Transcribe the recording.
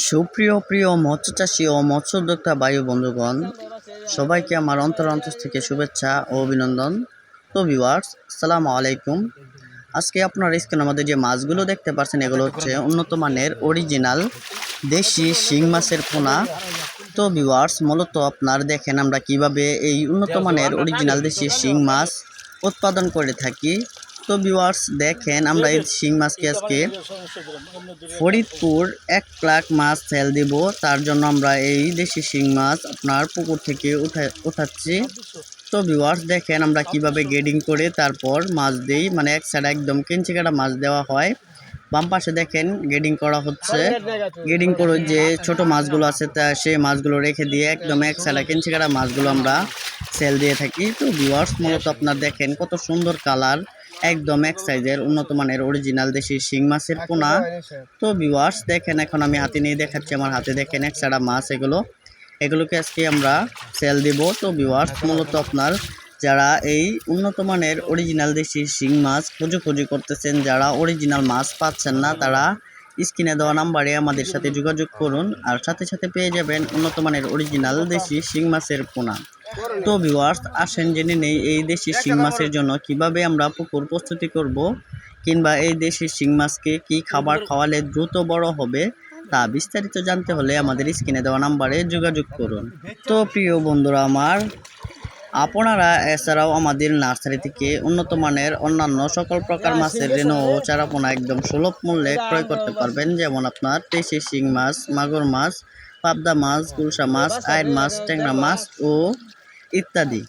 সুপ্রিয়, প্রিয় মৎস্য চাষী ও মৎস্য উদ্যোক্তা বায়ু বন্ধুগণ, সবাইকে আমার অন্তর অন্তর থেকে শুভেচ্ছা ও অভিনন্দন। তো ভিউয়ার্স আসসালামু আলাইকুম। আজকে আপনার স্ক্রিনের মধ্যে যে মাছগুলো দেখতে পাচ্ছেন, এগুলো হচ্ছে উন্নত মানের অরিজিনাল দেশি শিং মাছের পোনা। তো ভিউয়ার্স মূলত আপনার দেখেন আমরা কীভাবে এই উন্নত মানের অরিজিনাল দেশি শিং মাছ উৎপাদন করে থাকি। তো ভিউয়ার্স দেখেন, আমরা এই শিং মাছকে আজকে ফরিদপুর এক লাখ মাছ সেল দিব। তার জন্য আমরা এই দেশি শিং মাছ আপনার পুকুর থেকে উঠে উঠাচ্ছি। তো ভিউয়ার্স দেখেন, আমরা কীভাবে গেডিং করে তারপর মাছ দিই। মানে এক সাইড একদম কেঞ্চি কাটা মাছ দেওয়া হয়। বাম পাশে দেখেন গেডিং করা হচ্ছে। গেডিং করে যে ছোট মাছগুলো আছে, তা সেই মাছগুলো রেখে দিয়ে একদম এক সাইডে কেঞ্চি কাটা মাছগুলো আমরা সেল দিয়ে থাকি। তো ভিউয়ার্স মূলত আপনার দেখেন কত সুন্দর কালার একদম এক সাইজের উন্নত মানের অরিজিনাল দেশি শিং মাছের পোনা। তো ভিউয়ার্স দেখেন এখন আমি হাতে নিয়ে দেখাচ্ছি আমার হাতে দেখেন এক সারা মাছ এগুলো। এগুলোকে আজকে আমরা সেল দিব। তো ভিউয়ার্স মূলত আপনার যারা এই উন্নত মানের অরিজিনাল দেশি শিং মাছ খোঁজোখুঁজি করতেছেন যারা অরিজিনাল মাছ পাচ্ছেন না তারা স্ক্রিনে দেওয়া নাম্বারে আমাদের সাথে যোগাযোগ করুন। আর সাথে সাথে পেয়ে যাবেন উন্নত মানের অরিজিনাল দেশি শিং মাছের পোনা। তো ভিউয়ার্স আসেন জেনে নেই এই দেশি শিং মাছের জন্য কীভাবে আমরা পুকুর প্রস্তুতি করব কিংবা এই দেশি শিং মাছকে কি খাবার খাওয়ালে দ্রুত বড় হবে তা বিস্তারিত জানতে হলে আমাদের স্ক্রিনে দেওয়া নাম্বারে যোগাযোগ করুন। তো প্রিয় বন্ধুরা আমার আপনারা এছাড়াও আমাদের নার্সারি থেকে উন্নত মানের অন্যান্য সকল প্রকার মাছের রেণু ও চারাপোনা একদম সুলভ মূল্যে ক্রয় করতে পারবেন। যেমন আপনার দেশি শিং মাছ মাগুর মাছ পাবদা মাছ গুলশা মাছ আয়ের মাছ ট্যাংরা মাছ। ও ইত্যাদি।